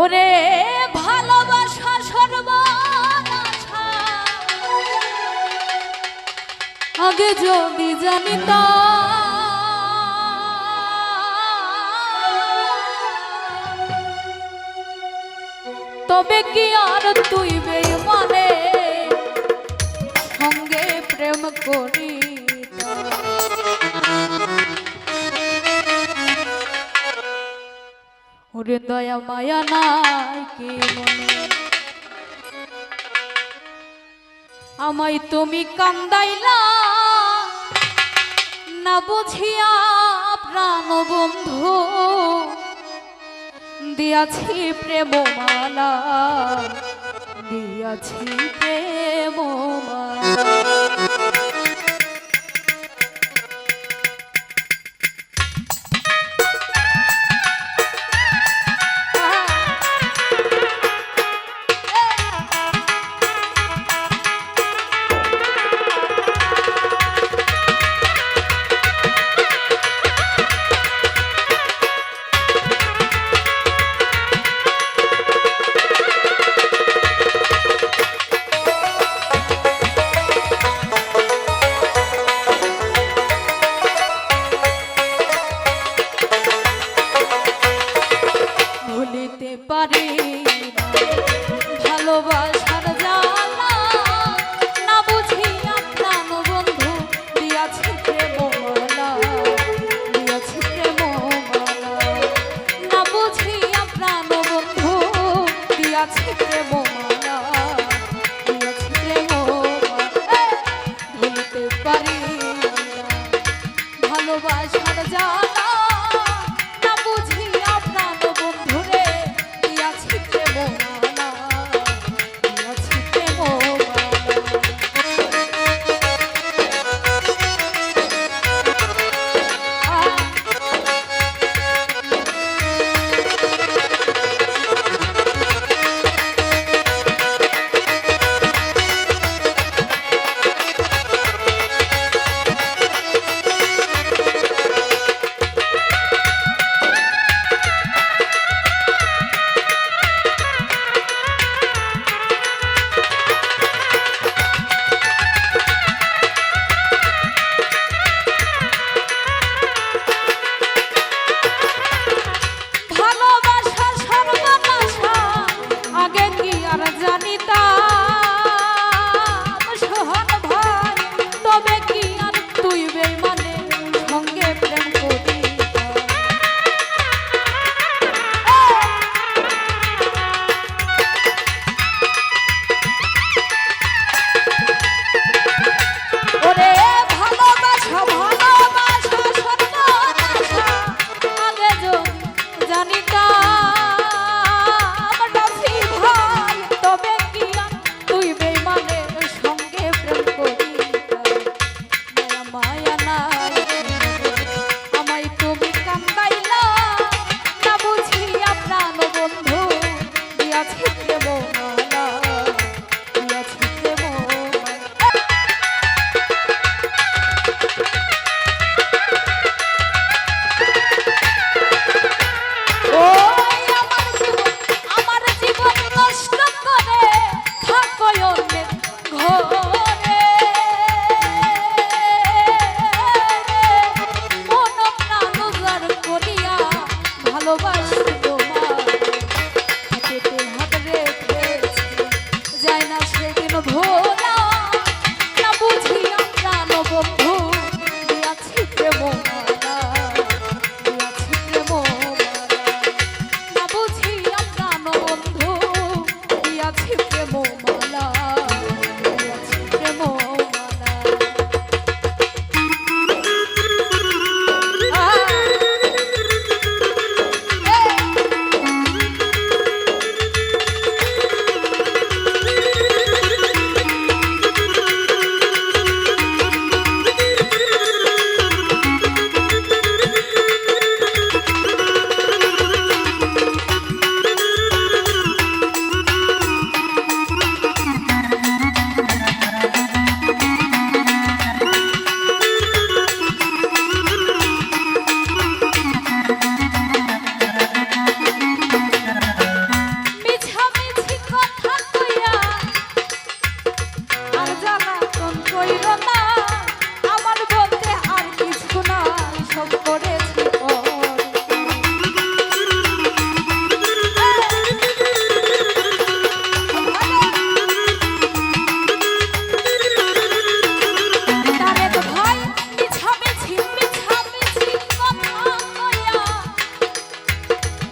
ওরে ভালোবাসা সর্বনাশা। আগে যদি জানিতা তবে কি আর তুই মানে সঙ্গে প্রেম করি? ওরে দয়া মায়া নাই কে মনে আমায় তুমি কান্দাইলা, না বুঝিয়া প্রাণ বন্ধু দিয়াছি প্রেম মালা দিয়াছি প্রেম ভুলিতে পারি ভালোবাসার জানা না বুঝিয়া প্রাণ বন্ধু দিয়াছি না বুঝিয়া প্রাণ বন্ধু দিয়াছি প্রেম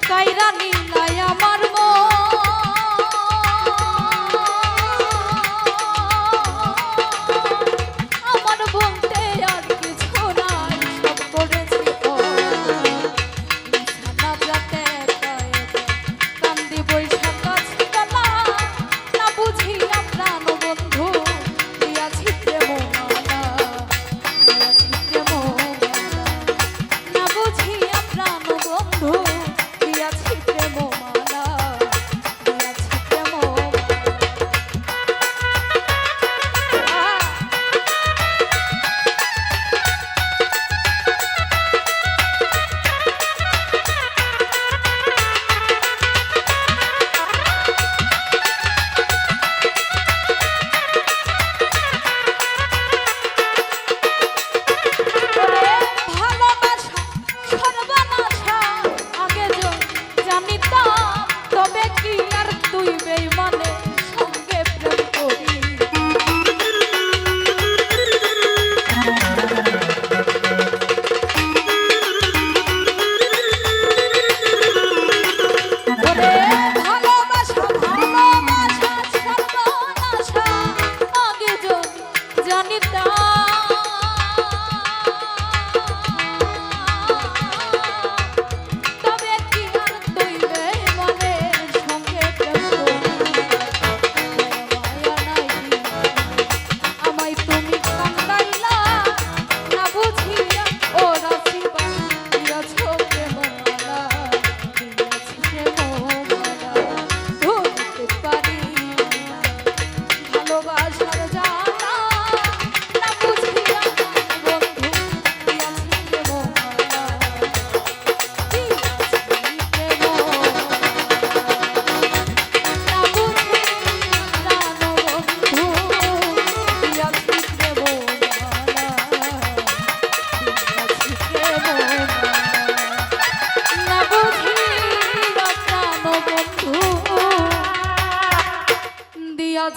কাইরা নিলাই আমার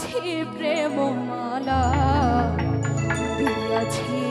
দিয়াছি প্রেম মালা দিয়াছি